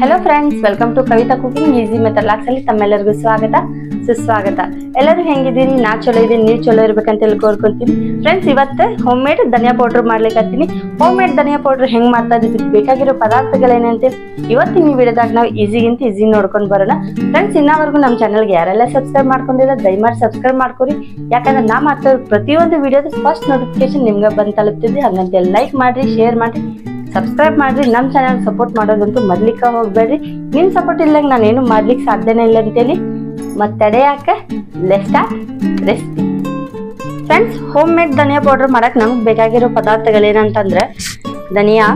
Hello friends welcome to Kavitha cooking easy method locks ಅಲ್ಲಿ ತಮ್ಮೆಲ್ಲರಿಗೂ ಸ್ವಾಗತ, ಸುಸ್ವಾಗತ. ಎಲ್ಲರೂ ಹೆಂಗಿದ್ದೀರಿ? ನಾ ಚಲೋ ಇದೀನಿ ನೀವು ಚಲೋ ಇರ್ಬೇಕಂತ ಹೇಳಿ ಕೋರ್ಕೊಂತೀನಿ ಫ್ರೆಂಡ್ಸ್ ಇವತ್ತು ಹೋಮ್ ಮೇಡ್ ಧನಿಯಾ ಪೌಡರ್ ಮಾಡ್ಲಿಕ್ಕೆ ಹೋಮ್ ಮೇಡ್ ಧನಿಯಾ ಪೌಡ್ರ್ ಹೆಂಗ್ ಮಾಡ್ತಾ ಇದಕ್ಕೆ ಬೇಕಾಗಿರೋ ಪದಾರ್ಥಗಳೇನಂತ? ಇವತ್ತಿನ ಈ ವಿಡಿಯೋದಾಗ ನಾವು ಈಸಿಗಿಂತ ಈಸಿ ನೋಡ್ಕೊಂಡು ಬರೋಣ. ಫ್ರೆಂಡ್ಸ್ ಇನ್ನವರೆಗೂ ನಮ್ಮ ಚಾನಲ್ಗೆ ಯಾರೆಲ್ಲ ಸಬ್ಸ್ಕ್ರೈಬ್ ಮಾಡ್ಕೊಂಡಿಲ್ಲ, ದಯಮಾಡಿ ಸಬ್ಸ್ಕ್ರೈಬ್ ಮಾಡ್ಕೊರಿ. ಯಾಕಂದ್ರೆ ನಾ ಮಾಡ್ತಾ ಪ್ರತಿಯೊಂದು ವಿಡಿಯೋದ ಫಸ್ಟ್ ನೋಟಿಫಿಕೇಶನ್ ನಿಮ್ಗೆ ಬಂದು ತಲುಪ್ತಿದ್ವಿ ಹಂಗಂತ ಲೈಕ್ ಮಾಡ್ರಿ ಶೇರ್ ಮಾಡ್ರಿ. ಸಬ್ಸ್ಕ್ರೈಬ್ ಮಾಡ್ರಿ ನಮ್ಮ ಚಾನಲ್ ಸಪೋರ್ಟ್ ಮಾಡೋದಂತೂ ಮರ್ಲಿಕ್ಕೆ ಹೋಗ್ಬೇಡ್ರಿ. ನಿಮ್ಮ ಸಪೋರ್ಟ್ ಇಲ್ಲಂಗೆ ನಾನು ಏನು ಮಾಡ್ಲಿಕ್ಕೆ ಸಾಧ್ಯನೇ ಇಲ್ಲ ಅಂತೇಳಿ. ಮತ್ತೆ ತಡೆ ಯಾಕೆ lest recipe friends homemade dhaniya powder ಮಾಡೋಕ್ಕೆ ನಮ್ಗೆ ಬೇಕಾಗಿರೋ ಪದಾರ್ಥಗಳೇನಂತಂದ್ರೆ ಧನಿಯಾ.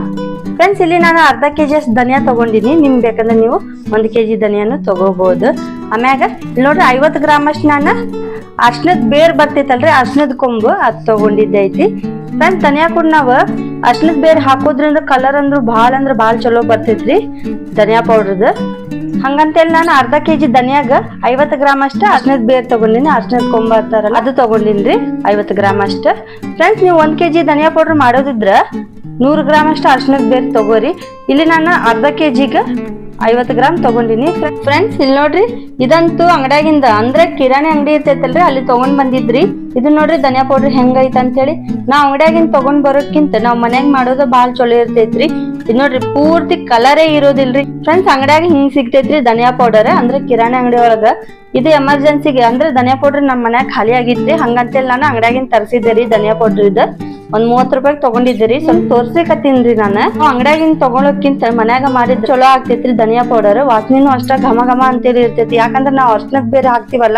ಫ್ರೆಂಡ್ಸ್ ಇಲ್ಲಿ ನಾನು ಅರ್ಧ ಕೆ ಜಿ ಅಷ್ಟು ಧನಿಯಾ ತಗೊಂಡಿನಿ ನಿಮ್ಗೆ ಬೇಕಂದ್ರೆ ನೀವು ಒಂದು ಕೆ ಜಿ ಧನಿಯಾನು ತೊಗೋಬೋದು. ಆಮ್ಯಾಗ ಇಲ್ಲಿ ನೋಡ್ರಿ ಐವತ್ತು ಗ್ರಾಮ್ ಅಷ್ಟು ನಾನು ಅರ್ಶನದ ಬೇರ್ ಬರ್ತೈತಲ್ರಿ, ಅರ್ಶನದ ಕೊಂಬು ಅದು ತೊಗೊಂಡಿದ್ದೈತಿ ಫ್ರೆಂಡ್ಸ್ ಧನಿಯಾ ಕೂಡ ನಾವು ಅರ್ಶನದ ಬೇರ್ ಹಾಕೋದ್ರಿಂದ ಕಲರ್ ಅಂದ್ರು ಭಾಳ ಅಂದ್ರೆ ಭಾಳ ಚಲೋ ಬರ್ತೈತ್ರಿ ಧನಿಯಾ ಪೌಡ್ರದ್ದು ಹಂಗಂತೇಳಿ ನಾನು ಅರ್ಧ ಕೆ ಜಿ ಧನಿಯಾಗ ಐವತ್ತು ಗ್ರಾಮ್ ಅಷ್ಟ ಅರ್ಶನದ ಬೇರ್ ತಗೊಂಡಿನಿ ಅರ್ಶನದ ಕೊಂಬ ಅಂತಾರಲ್ಲ ಅದು ತಗೊಂಡಿನ್ರಿ, ಐವತ್ತು ಗ್ರಾಮ್ ಅಷ್ಟ. ಫ್ರೆಂಡ್ಸ್ ನೀವು ಒಂದು ಕೆ ಜಿ ಧನಿಯಾ ಪೌಡರ್ ಮಾಡೋದಿದ್ರ ನೂರು ಗ್ರಾಮ್ ಅಷ್ಟು ಅರ್ಶನದ ಬೇರ್ ತಗೋರಿ. ಇಲ್ಲಿ ನಾನು ಅರ್ಧ ಕೆ ಜಿಗೆ ಐವತ್ತು ಗ್ರಾಮ್ ತಗೊಂಡಿನಿ. ಫ್ರೆಂಡ್ಸ್ ಇಲ್ಲಿ ನೋಡ್ರಿ, ಇದಂತೂ ಅಂಗಡಿಯಾಗಿಂದ, ಅಂದ್ರೆ ಕಿರಾಣಿ ಅಂಗಡಿ ಇರ್ತೈತಲ್ರಿ, ಅಲ್ಲಿ ತಗೊಂಡ್ ಬಂದಿದ್ರಿ. ಇದು ನೋಡ್ರಿ, ಧನಿಯಾ ಪೌಡರ್ ಅಂತ ಅಂತೇಳಿ. ನಾವು ಅಂಗಡಿಯಾಗಿಂದ ತಗೊಂಡ್ ಬರೋಕ್ಕಿಂತ ನಾವ್ ಮನ್ಯಾಗ ಮಾಡೋದು ಭಾಳ ಚಲೋ ಇರ್ತೈತ್ರಿ. ಇದು ನೋಡ್ರಿ, ಪೂರ್ತಿ ಕಲರೇ ಇರೋದಿಲ್ರಿ. ಫ್ರೆಂಡ್ಸ್ ಅಂಗಡಿಯಾಗ ಹಿಂಗ್ ಸಿಗ್ತೈತ್ರಿ ಧನಿಯಾ ಪೌಡರ್ ಅಂದ್ರೆ ಕಿರಾಣಿ ಅಂಗಡಿ ಒಳಗ. ಇದು ಎಮರ್ಜೆನ್ಸಿಗೆ ಅಂದ್ರೆ ಧನಿಯಾ ಪೌಡರ್ ನಮ್ಮ ಮನ್ಯಾಗ ಖಾಲಿ ಆಗಿತ್ರಿ ಹಂಗಂತೇಳಿ ನಾನು ಅಂಗಡಿಯಾಗಿಂದ ತರಿಸಿದ್ದೆ ರೀ ಧನಿಯಾ ಪೌಡರ್ ಇದು. ಒಂದ್ ಮೂವತ್ ರೂಪಾಯಿ ತಗೊಂಡಿದ್ದೀರಿ ಸ್ವಲ್ಪ ತೋರ್ಸಿಕತ್ತೀನ್ರಿ ನಾನು. ಅಂಗಡ್ಯಾಗಿಂದ ತಗೊಳಕ್ಕಿಂತ ಮನ್ಯಾಗ ಮಾಡಿದ್ ಚಲೋ ಆಗ್ತೈತ್ರಿ ಧನಿಯಾ ಪೌಡರ್ ವಾಸನಿನೂ ಅಷ್ಟ ಘಮ ಘಮ ಅಂತೇಳಿ ಇರ್ತೈತಿ. ಯಾಕಂದ್ರ ನಾವ್ ಅರ್ಶನಕ್ ಬೇರೆ ಹಾಕ್ತಿವಲ್ಲ,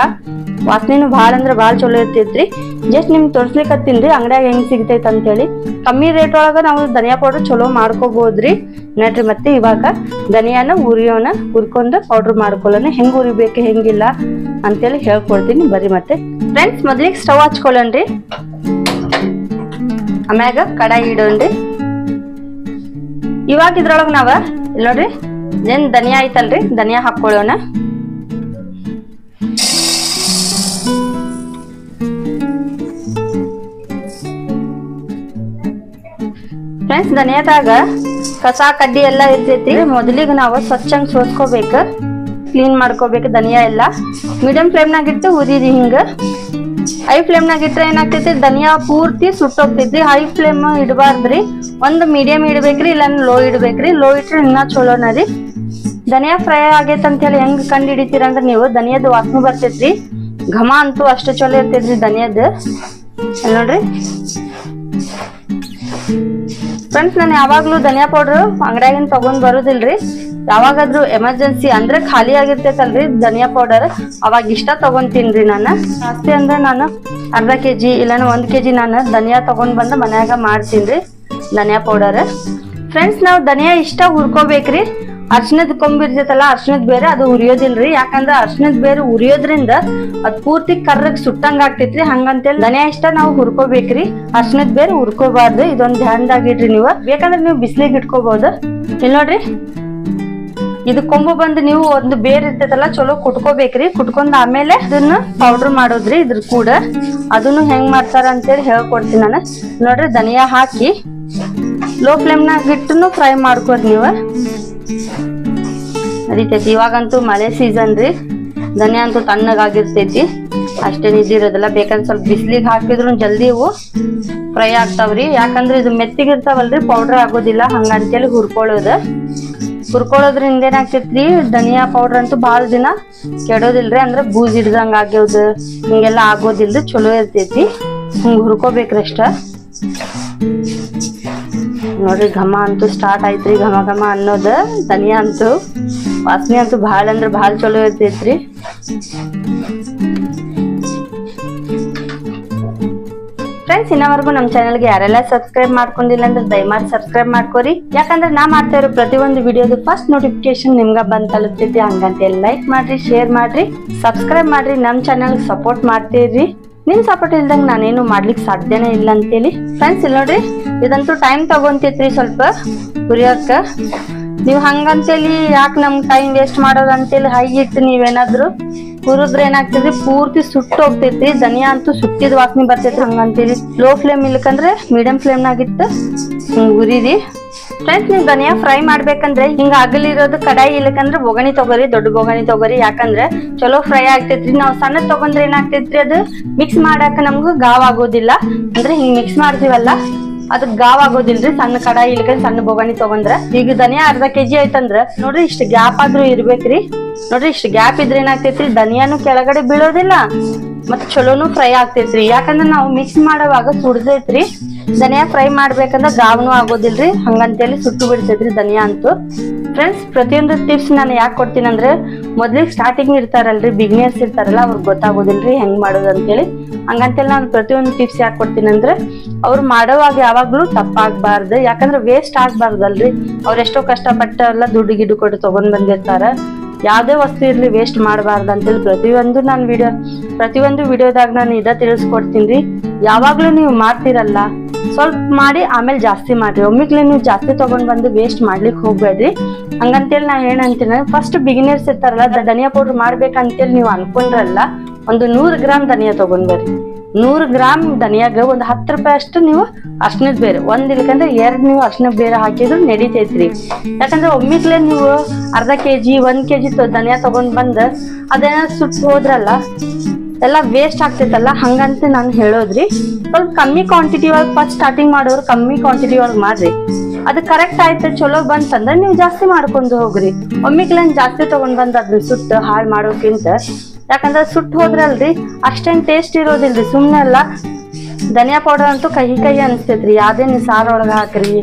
ವಾಸನಿನೂ ಭಾಳ ಅಂದ್ರ ಭಾಳ ಚಲೋ ಇರ್ತೈತ್ರಿ. ಜಸ್ಟ್ ನಿಮ್ಗೆ ತೋರ್ಸ್ಲಿಕತ್ತೀನ್ರಿ ಅಂಗಡಿಯಾಗ ಹೆಂಗ್ ಸಿಗ್ತೈತೆ ಅಂತೇಳಿ. ಕಮ್ಮಿ ರೇಟ್ ಒಳಗ ನಾವು ಧನಿಯಾ ಪೌಡರ್ ಚಲೋ ಮಾಡ್ಕೋಬಹುದ್ರಿ ನೋಡ್ರಿ ಮತ್ತೆ ಇವಾಗ ಧನಿಯಾನ ಉರಿಯೋನ ಉರ್ಕೊಂಡು ಪೌಡರ್ ಮಾಡ್ಕೊಳ್ಳೋಣ ಹೆಂಗ್ ಉರಿಬೇಕು ಹೆಂಗಿಲ್ಲ ಅಂತೇಳಿ ಹೇಳ್ಕೊಡ್ತೀನಿ. ಬರ್ರಿ ಮತ್ತೆ. ಫ್ರೆಂಡ್ಸ್ ಮೊದ್ಲಿಗೆ ಸ್ಟವ್ ಹಚ್ಕೊಳ್ಳೋಣ್ರಿ. ಆಮ್ಯಾಗ ಕಡಾಯಿ ಇಡೋಣ್ರಿ ಇವಾಗ ಇದ್ರೊಳಗೆ ನಾವ ಇಲ್ಲಿ ನೋಡ್ರಿ, ಏನ್ ಧನಿಯಾ ಐತಲ್ರಿ, ಧನಿಯಾ ಹಾಕೊಳ್ಳೋಣ ಫ್ರೆಂಡ್ಸ್, ಧನಿಯಾದಾಗ ಕಸ, ಕಡ್ಡಿ ಎಲ್ಲ ಇರ್ತೈತಿ. ಮೊದಲಿಗೆ ನಾವು ಸ್ವಚ್ಛಂಗ್ ಸೋಸ್ಕೋಬೇಕು, ಕ್ಲೀನ್ ಮಾಡ್ಕೋಬೇಕು ಧನಿಯಾ ಎಲ್ಲ. ಮೀಡಿಯಂ ಫ್ಲೇಮ್ನಾಗ ಇಟ್ಟು ಉರಿರಿ ಹಿಂಗ. ಹೈ ಫ್ಲೇಮ್ನಾಗ ಇಟ್ಟರೆ ಏನಾಗ್ತೈತಿ? ಧನಿಯಾ ಪೂರ್ತಿ ಸುಟ್ಟೋಗ್ತೈತಿ. High flame ಇಡಬಾರ್ದ್ರಿ. ಒಂದು ಮೀಡಿಯಂ ಇಡ್ಬೇಕ್ರಿ ಇಲ್ಲ ಲೋ ಇಡ್ಬೇಕ್ರಿ. ಲೋ ಇಟ್ರೆ ಇನ್ನ ಚಲೋನ ರೀ ಧನಿಯಾ ಫ್ರೈ ಆಗೈತೆ ಅಂತ ಹೇಳಿ ಹೆಂಗ್ ಕಂಡು ಹಿಡಿತೀರ ಅಂದ್ರೆ ನೀವು? ಧನಿಯಾದ ವಾಸನೆ ಬರ್ತೈತ್ರಿ. ಘಮ ಅಂತೂ ಅಷ್ಟು ಚಲೋ ಇರ್ತೈತ್ರಿ ಧನಿಯಾದ. ನೋಡ್ರಿ. ಫ್ರೆಂಡ್ಸ್ ನಾನು ಯಾವಾಗಲೂ ಧನಿಯಾ ಪೌಡರ್ ಅಂಗಡ್ಯಾಗಿಂದ ತಗೊಂಡ್ ಬರೋದಿಲ್ರಿ. ಯಾವಾಗಾದ್ರೂ ಎಮರ್ಜೆನ್ಸಿ ಅಂದ್ರೆ ಖಾಲಿ ಆಗಿರ್ತೈತಲ್ರಿ ಧನಿಯಾ ಪೌಡರ್ ಅವಾಗ ಇಷ್ಟ ತಗೊಂತೀನಿ ನಾನು. ಜಾಸ್ತಿ ಅಂದ್ರೆ ನಾನು ಅರ್ಧ ಕೆ ಜಿ ಇಲ್ಲಾಂದ್ರೆ ಒಂದ್ ಕೆ ಜಿ ನಾನು ಧನಿಯಾ ತಗೊಂಡ್ ಬಂದು ಮನ್ಯಾಗ ಮಾಡ್ತೀನಿ ಧನಿಯಾ ಪೌಡರ್ ಫ್ರೆಂಡ್ಸ್ ನಾವು ಧನಿಯಾ ಇಷ್ಟ ಹುರ್ಕೋಬೇಕ್ರಿ. ಅರ್ಶಿನದ ಕೊಂಬ್ ಇರ್ತೈತಲ್ಲ ಅರ್ಶಿನದ ಬೇರೆ ಅದು ಉರಿಯೋದಿಲ್ರಿ ಯಾಕಂದ್ರ ಅರ್ಶಿನದ ಬೇರೆ ಉರಿಯೋದ್ರಿಂದ ಅದ್ ಪೂರ್ತಿ ಕರ್ರಗ್ ಸುಟ್ಟಂಗ ಆಗ್ತೈತ್ರಿ. ಹಂಗಂತೇಳಿ ಧನಿಯಾ ಇಷ್ಟ ನಾವು ಹುರ್ಕೋಬೇಕ್ರಿ. ಅರ್ಶಿನದ ಬೇರೆ ಹುರ್ಕೋಬಾರ್ದು. ಇದೊಂದ್ ಧ್ಯಾನದಾಗಿಡ್ರಿ ನೀವು. ಬೇಕಂದ್ರೆ ನೀವು ಬಿಸಿಲಿಗೆ ಇಟ್ಕೋಬಹುದು ಇಲ್ಲಿ ನೋಡ್ರಿ. ಇದು ಕೊಂಬು ಬಂದು ನೀವು ಒಂದು ಬೇರ್ ಇರ್ತೈತಲ್ಲ, ಚಲೋ ಕುಟ್ಕೋಬೇಕ್ರಿ. ಕುಟ್ಕೊಂಡ್ ಆಮೇಲೆ ಇದನ್ನ ಪೌಡರ್ ಮಾಡೋದ್ರಿ ಇದ್ರ ಕೂಡ. ಅದನ್ನು ಹೆಂಗ್ ಮಾಡ್ತಾರ ಅಂತೇಳಿ ಹೇಳ್ಕೊಡ್ತೀನಿ ನಾನು. ನೋಡ್ರಿ, ಧನಿಯಾ ಹಾಕಿ ಲೋ ಫ್ಲೇಮ್ನಾಗ ಇಟ್ಟು ಫ್ರೈ ಮಾಡ್ಕೊರಿ ನೀವು. ನಡೀತೈತಿ. ಇವಾಗಂತೂ ಮಳೆ ಸೀಸನ್ ರೀ. ಧನಿಯಾ ಅಂತೂ ತಣ್ಣಗಾಗಿರ್ತೈತಿ. ಅಷ್ಟೇನು ಇದಿರೋದಿಲ್ಲ ಬೇಕಂದ್ರೆ ಸ್ವಲ್ಪ ಬಿಸಿಲಿಗೆ ಹಾಕಿದ್ರು ಜಲ್ದಿ ಇವು ಫ್ರೈ ಆಗ್ತಾವ್ರಿ. ಯಾಕಂದ್ರೆ ಇದು ಮೆತ್ತಿಗಿರ್ತಾವಲ್ರಿ ಪೌಡರ್ ಆಗೋದಿಲ್ಲ. ಹಂಗಂತೇಳಿ ಹುರ್ಕೊಳ್ಳೋದು. ಹುರ್ಕೊಳ್ಳೋದ್ರಿಂದ ಏನಾಗ್ತೈತ್ರಿ? ಧನಿಯಾ ಪೌಡರ್ ಅಂತೂ ಭಾಳ ದಿನ ಕೆಡೋದಿಲ್ರಿ, ಅಂದ್ರೆ ಬೂಜ್ ಹಿಡ್ದಂಗ ಆಗ್ಯೋದು ಹಿಂಗೆಲ್ಲ ಆಗೋದಿಲ್ರಿ ಚಲೋ ಇರ್ತೈತಿ. ಹಿಂಗ್ ಹುರ್ಕೋಬೇಕ್ರಿ ಅಷ್ಟ. ನೋಡ್ರಿ, ಘಮ ಅಂತೂ ಸ್ಟಾರ್ಟ್ ಆಯ್ತ್ರಿ, ಘಮ ಘಮ ಅನ್ನೋದು. ಧನಿಯಾ ಅಂತೂ, ವಾಸನೆ ಅಂತೂ ಭಾಳ ಅಂದ್ರೆ ಭಾಳ ಚಲೋ ಇರ್ತೈತ್ರಿ. ಫ್ರೆಂಡ್ಸ್ ಇನ್ನವರೆಗೂ ನಮ್ಮ ಚಾನಲ್ಗೆ ಯಾರೆಲ್ಲ ಸಬ್ಸ್ಕ್ರೈಬ್ ಮಾಡ್ಕೊಂಡಿಲ್ಲ ಅಂದ್ರೆ ದಯಮಾಡಿ ಸಬ್ಸ್ಕ್ರೈಬ್ ಮಾಡ್ಕೋರಿ. ಯಾಕಂದ್ರೆ ನಾ ಮಾಡ್ತಾ ಇರೋ ಪ್ರತಿಯೊಂದು ವಿಡಿಯೋದು ಫಸ್ಟ್ ನೋಟಿಫಿಕೇಶನ್ ನಿಮ್ಗೆ ಬಂದ್ ತಲುಪ್ತೈತಿ ಹಂಗಂತ ಲೈಕ್ ಮಾಡ್ರಿ ಶೇರ್ ಮಾಡ್ರಿ ಸಬ್ಸ್ಕ್ರೈಬ್ ಮಾಡ್ರಿ, ನಮ್ಮ ಚಾನಲ್ ಸಪೋರ್ಟ್ ಮಾಡ್ತೀರಿ ನಿಮ್ ಸಪೋರ್ಟ್ ಇಲ್ದಂಗ ನಾನೇನು ಮಾಡ್ಲಿಕ್ಕೆ ಸಾಧ್ಯನೇ ಇಲ್ಲ ಅಂತೇಳಿ. ಫ್ರೆಂಡ್ಸ್ ಇಲ್ಲ ನೋಡ್ರಿ, ಇದಂತೂ ಟೈಮ್ ತಗೊಂತೈತ್ರಿ ಸ್ವಲ್ಪ ಹುರಿಯೋಕ ನೀವ್ ಹಂಗಂತೇಳಿ ಯಾಕೆ ನಮ್ ಟೈಮ್ ವೇಸ್ಟ್ ಮಾಡೋದು ಅಂತೇಳಿ ಹೈ ಇಟ್ಟು ನೀವೇನಾದ್ರು ಹುರಿದ್ರೆ ಏನಾಗ್ತೈತಿ ಪೂರ್ತಿ ಸುಟ್ಟು ಹೋಗ್ತೈತಿ ಧನಿಯಾ ಅಂತೂ ಸುಟ್ಟಿದ ವಾಸನೆ ಬರ್ತೈತಿ ಹಂಗಂತೇಳಿ. ಲೋ ಫ್ಲೇಮ್ ಇಲ್ಕಂದ್ರೆ ಮೀಡಿಯಂ ಫ್ಲೇಮ್ನಾಗ ಇಟ್ಟು ಹಿಂಗ್ ಉರಿರಿ. ಫ್ರೆಂಡ್ಸ್ ನೀವು ಧನಿಯಾ ಫ್ರೈ ಮಾಡ್ಬೇಕಂದ್ರೆ ಹಿಂಗ ಅಗಲಿರೋದು ಕಡಾಯಿ ಇಲ್ಕಂದ್ರೆ ಬೊಗಣಿ ತಗೋರಿ, ದೊಡ್ಡ ಬೊಗಣಿ ತಗೋರಿ. ಯಾಕಂದ್ರೆ ಚಲೋ ಫ್ರೈ ಆಗ್ತೈತ್ರಿ. ನಾವು ಸಣ್ಣ ತಗೊಂಡ್ರೆ ಏನಾಗ್ತೈತ್ರಿ ಅದು? ಮಿಕ್ಸ್ ಮಾಡಾಕ ನಮ್ಗ ಗಾವ್ ಆಗೋದಿಲ್ಲ. ಅಂದ್ರೆ ಹಿಂಗ್ ಮಿಕ್ಸ್ ಮಾಡ್ತೀವಲ್ಲ? ಅದಕ್ ಗಾವ್ ಆಗೋದಿಲ್ರಿ, ಸಣ್ಣ ಕಡಾಯಿ ಇಲ್ಕಂದ್ ಸಣ್ಣ ಬೊಗಣಿ ತಗೊಂಡ್ರ. ಈಗ ಧನಿಯಾ ಅರ್ಧ ಕೆಜಿ ಐತಂದ್ರ, ನೋಡ್ರಿ ಇಷ್ಟ ಗ್ಯಾಪ್ ಆದ್ರೂ ಇರ್ಬೇಕ್ರಿ. ನೋಡ್ರಿ ಇಷ್ಟ ಗ್ಯಾಪ್ ಇದ್ರೆ ಏನಾಗ್ತೈತ್ರಿ, ಧನಿಯಾನು ಕೆಳಗಡೆ ಬೀಳೋದಿಲ್ಲ ಮತ್ ಚಲೋನು ಫ್ರೈ ಆಗ್ತೈತ್ರಿ. ಯಾಕಂದ್ರ ನಾವು ಮಿಕ್ಸ್ ಮಾಡೋವಾಗ ಸುಡ್ತೈತ್ರಿ ಧನಿಯಾ ಫ್ರೈ ಮಾಡ್ಬೇಕಂದ್ರೆ ಗಾವ್ನು ಆಗೋದಿಲ್ರಿ. ಹಂಗಂತೇಳಿ ಸುಟ್ಟು ಬಿಡ್ತೈತ್ರಿ ಧನಿಯಾ ಅಂತೂ. ಫ್ರೆಂಡ್ಸ್ ಪ್ರತಿಯೊಂದು ಟಿಪ್ಸ್ ನಾನು ಯಾಕೆ ಕೊಡ್ತೀನಿ ಅಂದ್ರೆ, ಮೊದ್ಲಿಗೆ ಸ್ಟಾರ್ಟಿಂಗ್ ಇರ್ತಾರಲ್ರಿ ಬಿಗ್ನರ್ಸ್ ಇರ್ತಾರಲ್ಲ, ಅವ್ರಿಗೆ ಗೊತ್ತಾಗೋದಿಲ್ರಿ ಹೆಂಗ್ ಮಾಡೋದು ಅಂತೇಳಿ. ಹಂಗಂತೇಳಿ ನಾನು ಪ್ರತಿಯೊಂದು ಟಿಪ್ಸ್ ಯಾಕೆ ಕೊಡ್ತೀನಿ ಅಂದ್ರೆ, ಅವ್ರು ಮಾಡೋವಾಗ ಯಾವಾಗ್ಲೂ ತಪ್ಪಾಗ್ಬಾರ್ದು. ಯಾಕಂದ್ರೆ ವೇಸ್ಟ್ ಆಗ್ಬಾರ್ದಲ್ರಿ. ಅವ್ರೆಷ್ಟೋ ಎಷ್ಟೋ ಕಷ್ಟಪಟ್ಟ ಎಲ್ಲ ದುಡ್ಡು ಗಿಡ್ಡು ಕೊಟ್ಟು ತಗೊಂಡ್ ಬಂದಿರ್ತಾರ. ಯಾವ್ದೇ ವಸ್ತು ಇರ್ಲಿ ವೇಸ್ಟ್ ಮಾಡಬಾರ್ದು ಅಂತೇಳಿ ಪ್ರತಿಯೊಂದು ನಾನು ವಿಡಿಯೋ ಪ್ರತಿಯೊಂದು ವಿಡಿಯೋದಾಗ ನಾನು ಇದ ತಿಳಿಸ್ಕೊಡ್ತೀನಿ ರೀ. ಯಾವಾಗ್ಲೂ ನೀವು ಮಾಡ್ತಿರಲ್ಲ ಸ್ವಲ್ಪ ಮಾಡಿ ಆಮೇಲೆ ಜಾಸ್ತಿ ಮಾಡ್ರಿ ಒಮ್ಮಿಗ್ಲೇ ನೀವು ಜಾಸ್ತಿ ತೊಗೊಂಡು ಬಂದು ವೇಸ್ಟ್ ಮಾಡ್ಲಿಕ್ಕೆ ಹೋಗ್ಬೇಡ್ರಿ. ಹಂಗಂತೇಳಿ ನಾ ಏನಂತೀನಿ ಫಸ್ಟ್ ಬಿಗಿನರ್ಸ್ ಇರ್ತಾರಲ್ಲ ಧನಿಯಾ ಪೌಡರ್ ಮಾಡ್ಬೇಕಂತೇಳಿ ನೀವು ಅನ್ಕೊಂಡ್ರಲ್ಲ, ಒಂದು ನೂರು ಗ್ರಾಮ್ ಧನಿಯಾ ತಗೊಂಡ್ ಬರ್ರಿ. ನೂರು ಗ್ರಾಮ್ ಧನಿಯಾಗ ಒಂದು ಹತ್ತು ರೂಪಾಯಿ ಅಷ್ಟು ನೀವು ಅರ್ಶಿನದ ಬೇರೆ, ಒಂದ್ ಇಲ್ಕಂದ್ರೆ ಎರಡ್ ನೀವು ಅರ್ಶಿನ ಬೇರೆ ಹಾಕಿದ್ರು ನಡೀತೈತ್ರಿ. ಯಾಕಂದ್ರೆ ಒಮ್ಮಿಗ್ಲೇ ನೀವು ಅರ್ಧ ಕೆಜಿ, ಒಂದ್ ಕೆಜಿ ಧನಿಯಾ ತಗೊಂಡ್ ಬಂದ್ ಅದೇನ ಸುಟ್ಟು ಹೋದ್ರಲ್ಲ ಎಲ್ಲ ವೇಸ್ಟ್ ಆಗ್ತೈತಲ್ಲ ಹಂಗಂತ ನಾನು ಹೇಳೋದ್ರಿ. ಸ್ವಲ್ಪ ಕಮ್ಮಿ ಕ್ವಾಂಟಿಟಿ ಒಳಗೆ ಫಸ್ಟ್ ಸ್ಟಾರ್ಟಿಂಗ್ ಮಾಡೋರು ಕಮ್ಮಿ ಕ್ವಾಂಟಿಟಿ ಒಳಗೆ ಮಾಡ್ರಿ. ಅದು ಕರೆಕ್ಟ್ ಆಯ್ತು, ಚಲೋ ಬಂತಂದ್ರೆ ನೀವು ಜಾಸ್ತಿ ಮಾಡ್ಕೊಂಡು ಹೋಗ್ರಿ. ಒಮ್ಮಿಗ್ಲನ್ ಜಾಸ್ತಿ ತಗೊಂಡ್ ಬಂದ್ ಅದನ್ನ ಸುಟ್ಟು ಹಾಳು ಮಾಡೋಕ್ಕಿಂತ. ಯಾಕಂದ್ರೆ ಸುಟ್ಟು ಹೋದ್ರಲ್ರಿ, ಅಷ್ಟೇನ್ ಟೇಸ್ಟ್ ಇರೋದಿಲ್ರಿ ಸುಮ್ಮನೆ ಅಲ್ಲ. ಧನಿಯಾ ಪೌಡರ್ ಅಂತೂ ಕಹಿ ಕಹಿ ಅನಿಸ್ತೈತ್ರಿ ಯಾವ್ದೇ ನೀವು ಸಾರ್ ಒಳಗ ಹಾಕ್ರಿ,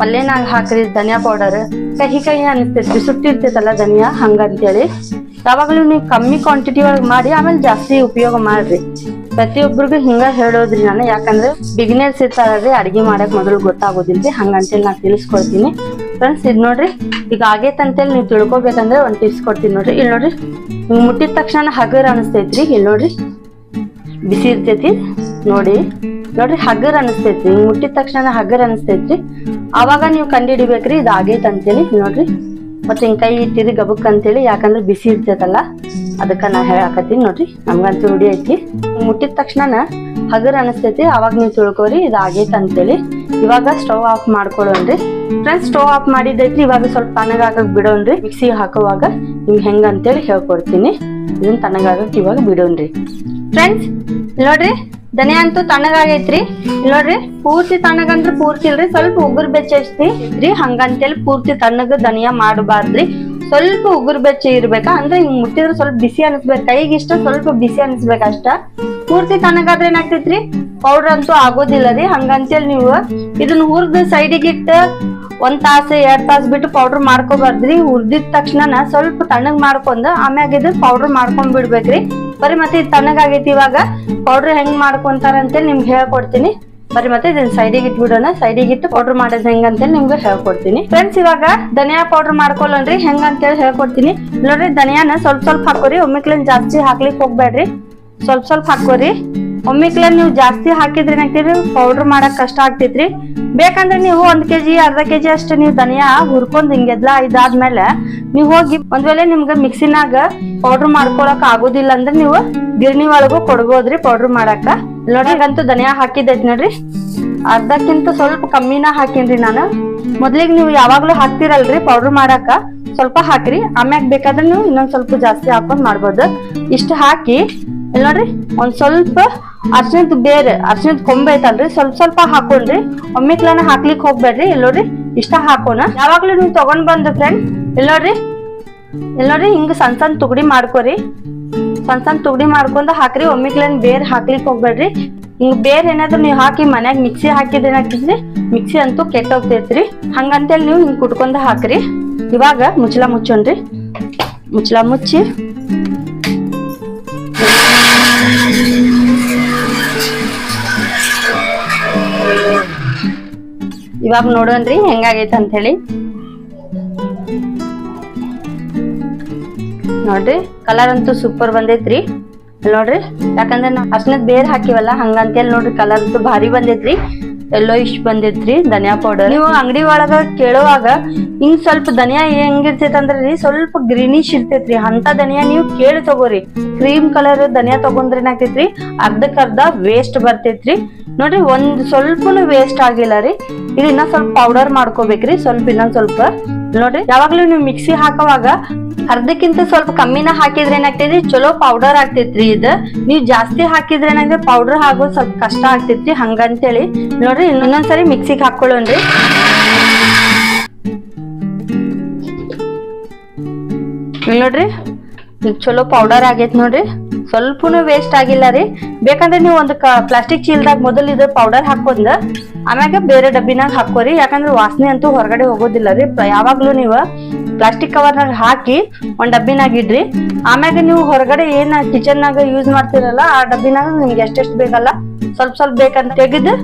ಪಲ್ಯನಾಗ ಹಾಕ್ರಿ ಧನಿಯಾ ಪೌಡರ್ ಕಹಿ ಕಹಿ ಸುಟ್ಟಿ ಸುಟ್ಟಿರ್ತೈತಲ್ಲ ಧನಿಯಾ, ಹಂಗಂತೇಳಿ. ಯಾವಾಗಲೂ ನೀವು ಕಮ್ಮಿ ಕ್ವಾಂಟಿಟಿ ಒಳಗೆ ಮಾಡಿ, ಆಮೇಲೆ ಜಾಸ್ತಿ ಉಪಯೋಗ ಮಾಡ್ರಿ. ಪ್ರತಿಯೊಬ್ಬರಿಗೂ ಹಿಂಗ ಹೇಳೋದ್ರಿ ನಾನು. ಯಾಕಂದ್ರೆ ಬಿಗಿನರ್ಸ್ ಇರ್ತಾರೀ ಅಡಿಗೆ ಮಾಡಕ್ ಮೊದಲು ಗೊತ್ತಾಗೋದಿಲ್ರಿ. ಹಂಗಂತೇಳಿ ನಾನು ತಿಳಿಸ್ಕೊಡ್ತೀನಿ. ಫ್ರೆಂಡ್ಸ್ ಇದು ನೋಡ್ರಿ. ಈಗ ಆಗೈತೆ ಅಂತೇಳಿ ನೀವು ತಿಳ್ಕೊಬೇಕಂದ್ರೆ ಒಂದ್ ಟಿಪ್ಸ್ ಕೊಡ್ತೀನಿ ನೋಡ್ರಿ. ಇಲ್ಲಿ ನೋಡ್ರಿ ಹಿಂಗೆ ಮುಟ್ಟಿದ ತಕ್ಷಣ ಹಗರ್ ಅನಿಸ್ತೈತ್ರಿ. ಇಲ್ಲಿ ನೋಡ್ರಿ, ಬಿಸಿ ಇರ್ತೈತಿ. ನೋಡಿ, ನೋಡ್ರಿ, ಹಗರ್ ಅನಿಸ್ತೈತ್ರಿ. ಹಿಂಗೆ ಮುಟ್ಟಿದ ತಕ್ಷಣ ಹಗರ್ ಅನಿಸ್ತೈತ್ರಿ. ಅವಾಗ ನೀವು ಕಂಡಿಡಿಬೇಕ್ರಿ ಇದು ಆಗೈತೆ ಅಂತೇಳಿ ನೋಡ್ರಿ. ಮತ್ತೆ ಹಿಂಗೆ ಕೈ ಇಟ್ಟಿರಿ ಗಬಕ್ ಅಂತೇಳಿ, ಯಾಕಂದ್ರೆ ಬಿಸಿ ಇರ್ತೈತಲ್ಲ, ಅದಕ್ಕೆ ನಾ ಹೇಳಾಕತ್ತೀನಿ ನೋಡ್ರಿ. ನಮ್ಗಂತೂ ರೂಢಿ ಐತಿ. ಮುಟ್ಟಿದ ತಕ್ಷಣ ಹಗರ್ ಅನಿಸ್ತೈತಿ ಅವಾಗ ನೀವು ತಿಳ್ಕೊರಿ, ಇದು ಆಗೈತೆ ಅಂತೇಳಿ. ಇವಾಗ ಸ್ಟವ್ ಆಫ್ ಮಾಡ್ಕೊಳ್ಳೋಣ್ರಿ ಫ್ರೆಂಡ್ಸ್ ಸ್ಟವ್ ಆಫ್ ಮಾಡಿದ್ದೈತ್ರಿ, ಇವಾಗ ಸ್ವಲ್ಪ ತಣ್ಣಗಾಗಕ್ಕೆ ಬಿಡೋಣ್ರಿ. ಮಿಕ್ಸಿ ಹಾಕುವಾಗ ನಿಮ್ಗೆ ಹೆಂಗೆ ಅಂತೇಳಿ ಹೇಳ್ಕೊಡ್ತೀನಿ. ಇದನ್ನ ತಣ್ಣಗಾಗಕ್ಕೆ ಇವಾಗ ಬಿಡೋಣ್ರಿ. ಫ್ರೆಂಡ್ಸ್ ನೋಡ್ರಿ. ಧನಿಯಾ ಅಂತೂ ತಣ್ಣಗಾಗೈತ್ರಿ. ನೋಡ್ರಿ ಪೂರ್ತಿ ತಣ್ಣಗಂದ್ರ ಪೂರ್ತಿ ಇಲ್ರಿ ಸ್ವಲ್ಪ ಉಗುರ್ ಬೆಚ್ಚ ಐತ್ರಿ ಹಂಗಂತೇಳಿ ಪೂರ್ತಿ ತಣ್ಣಗ ದನಿಯಾ ಮಾಡಬಾರ್ದ್ರಿ. ಸ್ವಲ್ಪ ಉಗುರ್ ಬೆಚ್ಚ ಇರ್ಬೇಕಾ? ಅಂದ್ರೆ ಹಿಂಗ್ ಮುಟ್ಟಿದ್ರೆ ಸ್ವಲ್ಪ ಬಿಸಿ ಅನಿಸ್ಬೇಕು ಕೈಗೆ ಇಷ್ಟ ಸ್ವಲ್ಪ ಬಿಸಿ ಅನಿಸ್ಬೇಕು ಅಷ್ಟ. ಪೂರ್ತಿ ತಣ್ಣಗಾದ್ರೆ ಏನಾಗ್ತೈತ್ರಿ? ಪೌಡರ್ ಅಂತೂ ಆಗೋದಿಲ್ಲ ರೀ ಹಂಗಂತೇಳಿ ನೀವು ಇದನ್ನ ಹುರ್ದ ಸೈಡಿಗೆ ಇಟ್ಟು ಒಂದ್ ತಾಸು, ಎರಡ್ ತಾಸು ಬಿಟ್ಟು ಪೌಡರ್ ಮಾಡ್ಕೋಬಾರ್ದ್ರಿ. ಹುರ್ದಿದ ತಕ್ಷಣ ಸ್ವಲ್ಪ ತಣ್ಣಗ್ ಮಾಡ್ಕೊಂಡ್, ಆಮ್ಯಾಗ ಇದ್ ಪೌಡರ್ ಮಾಡ್ಕೊಂಡ್ ಬಿಡ್ಬೇಕ್ರಿ. ಬರೀ ಮತ್ತೆ ಇದು ತಣ್ಣಗಾಗೈತಿ ಇವಾಗ ಪೌಡರ್ ಹೆಂಗ್ ಮಾಡ್ಕೊಂತಾರ ಅಂತೇಳಿ ನಿಮ್ಗೆ ಹೇಳ್ಕೊಡ್ತೀನಿ. ಬರೀ ಮತ್ತೆ ಇದನ್ನ ಸೈಡಿಗೆ ಇಟ್ಬಿಡೋಣ ಸೈಡಿಗೆ ಇಟ್ಟು ಪೌಡರ್ ಮಾಡೋದ್ ಹೆಂಗ್ ಅಂತೇಳಿ ನಿಮ್ಗೆ ಹೇಳ್ಕೊಡ್ತೀನಿ. ಫ್ರೆಂಡ್ಸ್ ಇವಾಗ ಧನಿಯಾ ಪೌಡರ್ ಮಾಡ್ಕೊಳ್ಳೋಣ್ರಿ ಹೆಂಗ್ ಅಂತೇಳಿ ಹೇಳ್ಕೊಡ್ತೀನಿ. ನೋಡ್ರಿ, ಧನಿಯಾನ ಸ್ವಲ್ಪ ಸ್ವಲ್ಪ ಹಾಕೋರಿ. ಒಮ್ಮಿಕ್ಲೇನ್ ಜಾಸ್ತಿ ಹಾಕ್ಲಿಕ್ಕೆ ಹೋಗ್ಬೇಡ್ರಿ ಸ್ವಲ್ಪ ಸ್ವಲ್ಪ ಹಾಕೋರಿ. ಒಮ್ಮಿಕ್ಲೆ ನೀವು ಜಾಸ್ತಿ ಹಾಕಿದ್ರೆ ಏನಾಗ್ತೀರಿ ಪೌಡರ್ ಮಾಡಕ್ ಕಷ್ಟ ಆಗ್ತೈತ್ರಿ. ಬೇಕಂದ್ರೆ ನೀವು ಒಂದ್ ಕೆಜಿ ಅರ್ಧ ಕೆಜಿ ಅಷ್ಟು ನೀವು ಧನಿಯಾ ಹುರ್ಕೊಂಡ್ ಹಿಂಗೆದ್ಲ ಇದಾದ್ಮೇಲೆ ನೀವು ಹೋಗಿ ಒಂದ್ ವೇಳೆ ನಿಮ್ಗೆ ಮಿಕ್ಸಿನಾಗ ಪೌಡರ್ ಮಾಡ್ಕೊಳಕ್ ಆಗುದಿಲ್ಲ ಅಂದ್ರೆ ನೀವು ಗಿರಣಿ ಒಳಗೂ ಕೊಡ್ಬೋದ್ರಿ ಪೌಡರ್ ಮಾಡಾಕ ನೋಡ್ರಿ ಈಗಂತೂ ಧನಿಯಾ ಹಾಕಿದ್ದೈತಿ ನೋಡ್ರಿ. ಅರ್ಧಕ್ಕಿಂತ ಸ್ವಲ್ಪ ಕಮ್ಮಿನ ಹಾಕಿನ್ರಿ ನಾನು. ಮೊದ್ಲಿಗೆ ನೀವು ಯಾವಾಗ್ಲೂ ಹಾಕ್ತಿರಲ್ರಿ ಪೌಡರ್ ಮಾಡಾಕ ಸ್ವಲ್ಪ ಹಾಕ್ರಿ, ಆಮ್ಯಾಗ ಬೇಕಾದ್ರೆ ನೀವು ಇನ್ನೊಂದ್ ಸ್ವಲ್ಪ ಜಾಸ್ತಿ ಹಾಕೊಂಡ್ ಮಾಡ್ಬೋದು. ಇಷ್ಟ ಹಾಕಿ ಇಲ್ಲಿ ನೋಡ್ರಿ ಒಂದ್ ಸ್ವಲ್ಪ ಅರ್ಶಿನದ ಬೇರೆ, ಅರ್ಶಿಣದ ಕೊಂಬೆ ಐತಲ್ರಿ? ಸ್ವಲ್ಪ ಸ್ವಲ್ಪ ಹಾಕೊಳ್ರಿ. ಒಮ್ಮಿಕ್ಲಾನ ಹಾಕ್ಲಿಕ್ಕೆ ಹೋಗ್ಬೇಡ್ರಿ. ಎಲ್ಲೋರಿ ಇಷ್ಟ ಹಾಕೋಣ. ಯಾವಾಗ್ಲೂ ನೀವು ತಗೊಂಡ್ ಬಂದು ಫ್ರೆಂಡ್ ಎಲ್ಲೋರಿ ಎಲ್ಲೋರಿ ಹಿಂಗ ಸಣ್ಣ ಸಣ್ಣ ತುಗಡಿ ಮಾಡ್ಕೋರಿ. ಸಣ್ಣ ಸಣ್ಣ ತುಗಡಿ ಮಾಡ್ಕೊಂಡು ಹಾಕ್ರಿ. ಒಮ್ಮಿಕ್ಲೇನ್ ಬೇರ್ ಹಾಕ್ಲಿಕ್ಕೆ ಹೋಗ್ಬೇಡ್ರಿ. ಹಿಂಗ ಬೇರ್ ಏನಾದ್ರು ನೀವು ಹಾಕಿ ಮನ್ಯಾಗ ಮಿಕ್ಸಿ ಹಾಕಿದ್ರೆ ಮಿಕ್ಸಿ ಅಂತೂ ಕೆಟ್ಟ ಹೋಗ್ತೈತ್ರಿ ಹಂಗಂತೇಳಿ ನೀವು ಹಿಂಗ್ ಕುಟ್ಕೊಂಡ ಹಾಕ್ರಿ. ಇವಾಗ ಮುಚ್ಚಲ ಮುಚ್ಚೋಣ್ರಿ. ಮುಚ್ಚಲ ಮುಚ್ಚಿ. ಇವಾಗ ನೋಡೋಣ್ರಿ, ಹೆಂಗಾಗೈತೆ ಅಂತ ಹೇಳಿ ನೋಡ್ರಿ ಕಲರ್ ಅಂತೂ ಸೂಪರ್ ಬಂದೈತ್ರಿ. ನೋಡ್ರಿ, ಯಾಕಂದ್ರೆ ನಾವು ಅರ್ಶಿನದ ಬೇರ್ ಹಾಕಿವಲ್ಲ, ಹಂಗಂತೇಳಿ ನೋಡ್ರಿ ಕಲರ್ ಅಂತೂ ಭಾರಿ ಬಂದೈತ್ರಿ. ಎಲ್ಲೋ ಇಷ್ಟ ಬಂದಿತ್ರಿ ಧನಿಯಾ ಪೌಡರ್ ನೀವು ಅಂಗಡಿ ಒಳಗ ಕೇಳುವಾಗ, ಹಿಂಗ್ ಸ್ವಲ್ಪ ಧನಿಯಾ ಹೆಂಗಿರ್ತೈತಿ ಅಂದ್ರೆ ರೀ ಸ್ವಲ್ಪ ಗ್ರೀನಿಶ್ ಇರ್ತೈತ್ರಿ. ಅಂತ ಧನಿಯಾ ನೀವು ಕೇಳಿ ತಗೋರಿ. ಕ್ರೀಮ್ ಕಲರ್ ಧನಿಯಾ ತಗೊಂಡ್ರೆ ಏನಾಗ್ತೈತ್ರಿ? ಅರ್ಧಕ್ಕರ್ಧ ವೇಸ್ಟ್ ಬರ್ತೈತ್ರಿ. ನೋಡ್ರಿ, ಒಂದ್ ಸ್ವಲ್ಪನು ವೇಸ್ಟ್ ಆಗಿಲ್ಲ ರೀ. ಇದು ಇನ್ನೊಂದ್ ಸ್ವಲ್ಪ ಪೌಡರ್ ಮಾಡ್ಕೋಬೇಕ್ರಿ, ಸ್ವಲ್ಪ ಇನ್ನೊಂದ್ ಸ್ವಲ್ಪ ನೋಡ್ರಿ, ಯಾವಾಗ್ಲೂ ನೀವು ಮಿಕ್ಸಿ ಹಾಕುವಾಗ ಅರ್ಧಕ್ಕಿಂತ ಸ್ವಲ್ಪ ಕಮ್ಮಿನ ಹಾಕಿದ್ರೆ ಏನಾಗ್ತೈತಿ ಚಲೋ ಪೌಡರ್ ಆಗ್ತೈತ್ರಿ ಇದ. ನೀವು ಜಾಸ್ತಿ ಹಾಕಿದ್ರೆ ಏನಾಗ್ತದೆ ಪೌಡರ್ ಹಾಕೋದು ಸ್ವಲ್ಪ ಕಷ್ಟ ಆಗ್ತೈತ್ರಿ ಹಂಗಂತೇಳಿ. ನೋಡ್ರಿ, ಇನ್ನೊಂದ್ಸರಿ ಮಿಕ್ಸಿಗೆ ಹಾಕೊಳ್ಳೋಣ್ರಿ. ನೋಡ್ರಿ ಈಗ ಚಲೋ ಪೌಡರ್ ಆಗೈತ್ ನೋಡ್ರಿ. ಸ್ವಲ್ಪನು ವೇಸ್ಟ್ ಆಗಿಲ್ಲ ರೀ. ಬೇಕಂದ್ರೆ ನೀವು ಒಂದು ಪ್ಲಾಸ್ಟಿಕ್ ಚೀಲದಾಗ ಮೊದಲು ಇದು ಪೌಡರ್ ಹಾಕೊಂಡ್ ಆಮ್ಯಾಗ ಬೇರೆ ಡಬ್ಬಿನಾಗ ಹಾಕೋರಿ ಯಾಕಂದ್ರೆ ವಾಸನೆ ಅಂತೂ ಹೊರಗಡೆ ಹೋಗೋದಿಲ್ಲ ರೀ. ಯಾವಾಗ್ಲೂ ನೀವು ಪ್ಲಾಸ್ಟಿಕ್ ಕವರ್ನಾಗ ಹಾಕಿ ಒಂದ್ ಡಬ್ಬಿನಾಗ ಇಡ್ರಿ. ಆಮ್ಯಾಗ ನೀವು ಹೊರಗಡೆ ಏನ್ ಕಿಚನ್ನಾಗ ಯೂಸ್ ಮಾಡ್ತಿರಲ್ಲ, ಆ ಡಬ್ಬಿನಾಗ ನಿಮ್ಗೆ ಎಷ್ಟೆಷ್ಟು ಬೇಕಲ್ಲ, ಸ್ವಲ್ಪ ಸ್ವಲ್ಪ ಬೇಕಂತ ತೆಗೆದು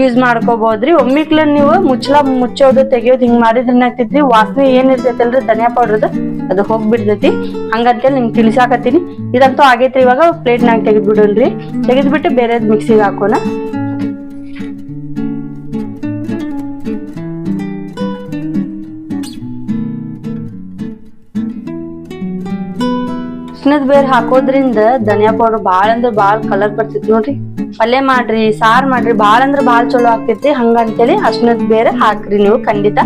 ಯೂಸ್ ಮಾಡ್ಕೋಬಹುದ್ರಿ ಒಮ್ಮಿಕ್ಲ ನೀವು ಮುಚ್ಚಳ ಮುಚ್ಚೋದು, ತೆಗಿಯೋದು ಹಿಂಗ್ ಮಾಡಿದ್ರೆ ಏನಾಗ್ತೈತ್ರಿ ವಾಸನೆ ಏನ್ ಇರ್ತೈತಲ್ರಿ ಧನಿಯಾ ಪೌಡರ್ ಅದು ಹೋಗ್ಬಿಡ್ತೈತಿ. ಹಂಗಂತೇಳಿ ನಿಮ್ಗೆ ತಿಳಿಸಾಕತ್ತೀನಿ. ಇದಂತೂ ಆಗೈತ್ರಿ ಇವಾಗ ಪ್ಲೇಟ್ನಾಗ ತೆಗೆದ್ ಬಿಡೋಣ್ರಿ ತೆಗೆದ್ಬಿಟ್ಟು ಬೇರೆ ಮಿಕ್ಸಿಗೆ ಹಾಕೋಣ. ಅರ್ಶಿನದ ಬೇರ್ ಹಾಕೋದ್ರಿಂದ ಧನಿಯಾ ಪೌಡರ್ ಬಾಳ ಅಂದ್ರ ಬಾಳ ಕಲರ್ ಬರ್ತೈತಿ ನೋಡ್ರಿ. ಪಲ್ಯ ಮಾಡ್ರಿ, ಸಾರ್ ಮಾಡ್ರಿ ಬಾಳ ಅಂದ್ರ ಬಾಳ ಚಲೋ ಆಗ್ತೈತಿ ಹಂಗಂತೇಳಿ ಅರ್ಶಿನದ ಬೇರೆ ಹಾಕ್ರಿ ನೀವು ಖಂಡಿತ.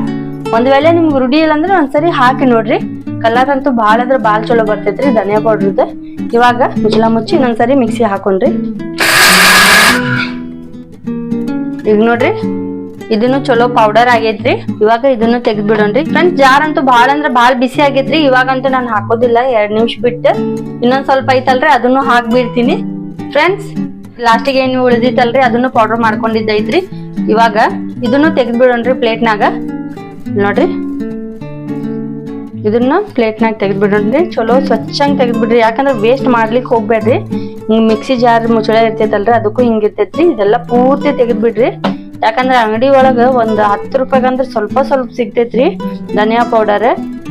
ಒಂದ್ ವೇಳೆ ನಿಮ್ಗೆ ರೂಢಿ ಇಲ್ಲ ಅಂದ್ರೆ ಒಂದ್ಸರಿ ಹಾಕಿ ನೋಡ್ರಿ. ಕಲರ್ ಅಂತೂ ಬಾಳ ಅಂದ್ರ ಬಾಳ ಚಲೋ ಬರ್ತೈತ್ರಿ ಧನಿಯಾ ಪೌಡ್ರದ. ಇವಾಗ ಮುಚ್ಚಲ ಮುಚ್ಚಿ ಇನ್ನೊಂದ್ಸರಿ ಮಿಕ್ಸಿ ಹಾಕೊಂಡ್ರಿ. ಈಗ ನೋಡ್ರಿ. ಇದನ್ನು ಚಲೋ ಪೌಡರ್ ಆಗೇತ್ರಿ. ಇವಾಗ ಇದನ್ನು ತೆಗ್ದ್ಬಿಡೋಣ್ರಿ. ಫ್ರೆಂಡ್ಸ್ ಜಾರ್ ಅಂತೂ ಬಾಳ ಅಂದ್ರ ಬಾಳ ಬಿಸಿ ಆಗೈತ್ರಿ. ಇವಾಗಂತೂ ನಾನು ಹಾಕೋದಿಲ್ಲ, ಎರಡ್ ನಿಮಿಷ ಬಿಟ್ಟು ಇನ್ನೊಂದ್ ಸ್ವಲ್ಪ ಐತಲ್ರಿ, ಅದನ್ನು ಹಾಕ್ಬಿಡ್ತೀನಿ. ಫ್ರೆಂಡ್ಸ್ ಲಾಸ್ಟಿಗೆ ಏನು ಉಳಿದಿತ್ತಲ್ರಿ, ಅದನ್ನು ಪೌಡರ್ ಮಾಡ್ಕೊಂಡಿದ್ದೈತ್ರಿ. ಇವಾಗ ಇದನ್ನು ತೆಗ್ದ್ಬಿಡೋಣ್ರಿ ಪ್ಲೇಟ್ನಾಗ ನೋಡ್ರಿ. ಇದನ್ನ ಪ್ಲೇಟ್ನಾಗ ತೆಗೆದು ಬಿಡ್ರಿ ಚಲೋ ಸ್ವಚ್ಛಂಗ್ ತೆಗೆದು ಬಿಡ್ರಿ ಯಾಕಂದ್ರೆ ವೇಸ್ಟ್ ಮಾಡ್ಲಿಕ್ಕೆ ಹೋಗ್ಬೇಡ್ರಿ ಹಿಂಗ್ ಮಿಕ್ಸಿ ಜಾರ್ ಮುಚ್ಚಳ ಇರ್ತೈತಲ್ರಿ, ಅದಕ್ಕೂ ಹಿಂಗಿರ್ತೈತ್ರಿ. ಇದೆಲ್ಲ ಪೂರ್ತಿ ತೆಗೆದು ಬಿಡ್ರಿ ಯಾಕಂದ್ರೆ ಅಂಗಡಿ ಒಳಗ ಒಂದ್ ಹತ್ತು ರೂಪಾಯಿಗಂದ್ರ ಸ್ವಲ್ಪ ಸ್ವಲ್ಪ ಸಿಗ್ತೈತ್ರಿ ಧನಿಯಾ ಪೌಡರ್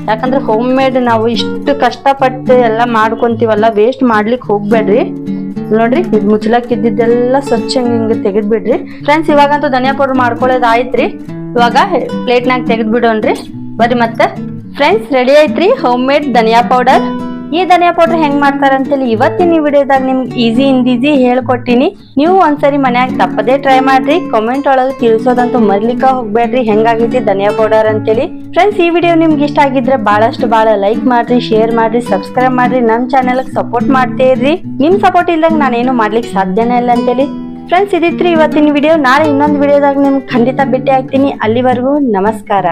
ಯಾಕಂದ್ರೆ ಹೋಮ್ ಮೇಡ್ ನಾವು ಇಷ್ಟು ಕಷ್ಟಪಟ್ಟು ಎಲ್ಲ ಮಾಡ್ಕೊಂತೀವಲ್ಲ ವೇಸ್ಟ್ ಮಾಡ್ಲಿಕ್ಕೆ ಹೋಗ್ಬೇಡ್ರಿ. ನೋಡ್ರಿ, ಇದು ಇದ್ದಿದ್ದೆಲ್ಲ ಸ್ವಚ್ಛ ಹಿಂಗ ತೆಗೆದ್ಬಿಡ್ರಿ. ಫ್ರೆಂಡ್ಸ್ ಇವಾಗಂತೂ ಧನಿಯಾ ಪೌಡರ್ ಮಾಡ್ಕೊಳ್ಳೋದಾಯ್ತ್ರಿ ಇವಾಗ ಪ್ಲೇಟ್ನಾಗ ತೆಗೆದ್ಬಿಡೋಣ್ರಿ. ಬರ್ರಿ ಮತ್ತೆ. ಫ್ರೆಂಡ್ಸ್ ರೆಡಿ ಐತ್ರಿ ಹೋಮ್ ಮೇಡ್ ಧನಿಯಾ ಪೌಡರ್ ಈ ಧನಿಯಾ ಪೌಡರ್ ಹೆಂಗ್ ಮಾಡ್ತಾರ ಅಂತೇಳಿ ಇವತ್ತಿನ ಈ ವಿಡಿಯೋದಾಗ ನಿಮ್ಗೆ ಈಸಿ ಇಂದ ಈಸಿ ಹೇಳ್ಕೊಟ್ಟಿನಿ. ನೀವು ಒಂದ್ಸರಿ ಮನ್ಯಾಗ ತಪ್ಪದೇ ಟ್ರೈ ಮಾಡ್ರಿ. ಕಾಮೆಂಟ್ ಒಳಗೆ ತಿಳಿಸೋದಂತೂ ಮರ್ಲಿಕ್ಕ ಹೋಗ್ಬೇಡ್ರಿ. ಹೆಂಗಾಗೈತಿ ಧನಿಯಾ ಪೌಡರ್ ಅಂತೇಳಿ. ಫ್ರೆಂಡ್ಸ್ ಈ ವಿಡಿಯೋ ನಿಮ್ಗೆ ಇಷ್ಟ ಆಗಿದ್ರೆ ಬಹಳಷ್ಟು ಬಹಳ ಲೈಕ್ ಮಾಡ್ರಿ ಶೇರ್ ಮಾಡ್ರಿ ಸಬ್ಸ್ಕ್ರೈಬ್ ಮಾಡ್ರಿ. ನಮ್ಮ ಚಾನೆಲ್ ಸಪೋರ್ಟ್ ಮಾಡ್ತೇ ಇರ್ರಿ. ನಿಮ್ ಸಪೋರ್ಟ್ ಇಲ್ದಂಗ ನಾನೇನು ಮಾಡ್ಲಿಕ್ಕೆ ಸಾಧ್ಯನೇ ಇಲ್ಲ ಅಂತೇಳಿ. ಫ್ರೆಂಡ್ಸ್ ಇದಿತ್ರಿ ಇವತ್ತಿನ ವಿಡಿಯೋ. ನಾಳೆ ಇನ್ನೊಂದು ವಿಡಿಯೋದಾಗ ನಿಮ್ಗೆ ಖಂಡಿತ ಭೇಟಿ ಆಗ್ತೀನಿ. ಅಲ್ಲಿವರೆಗೂ ನಮಸ್ಕಾರ.